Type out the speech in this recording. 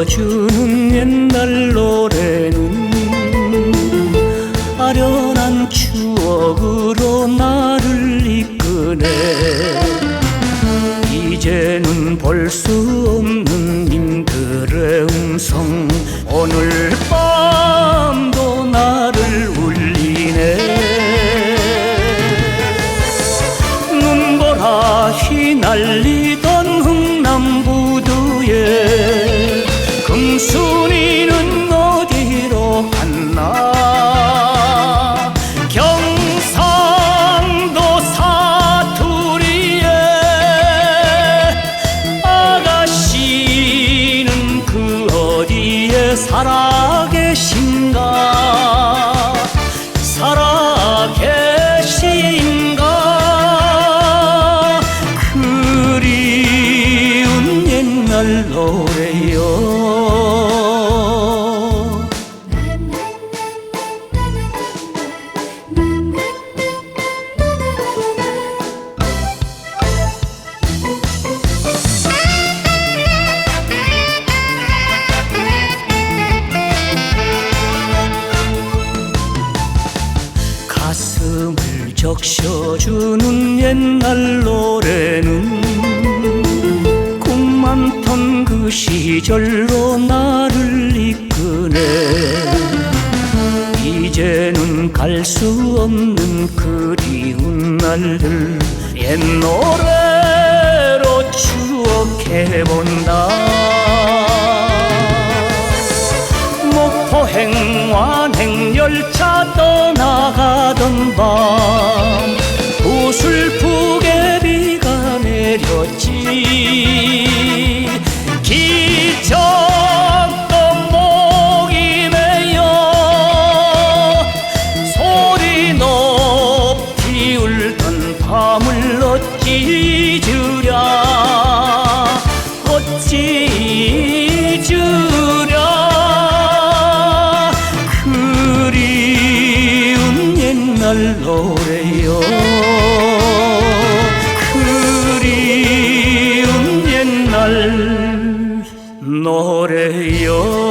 불러주는 옛날 노래는 아련한 추억으로 나를 이끄네. 이제는 볼 수 없는 님들의 음성. 오늘 밤도 나를 울리네. 눈보라 휘날리던 ら 적셔주는 옛날 노래는 꿈 많던 그 시절로 나를 이끄네. 이제는 갈 수 없는 그리운 날들 옛 노래로 추억해본다 목포행 완행 열차 떠나가던 밤 노래요.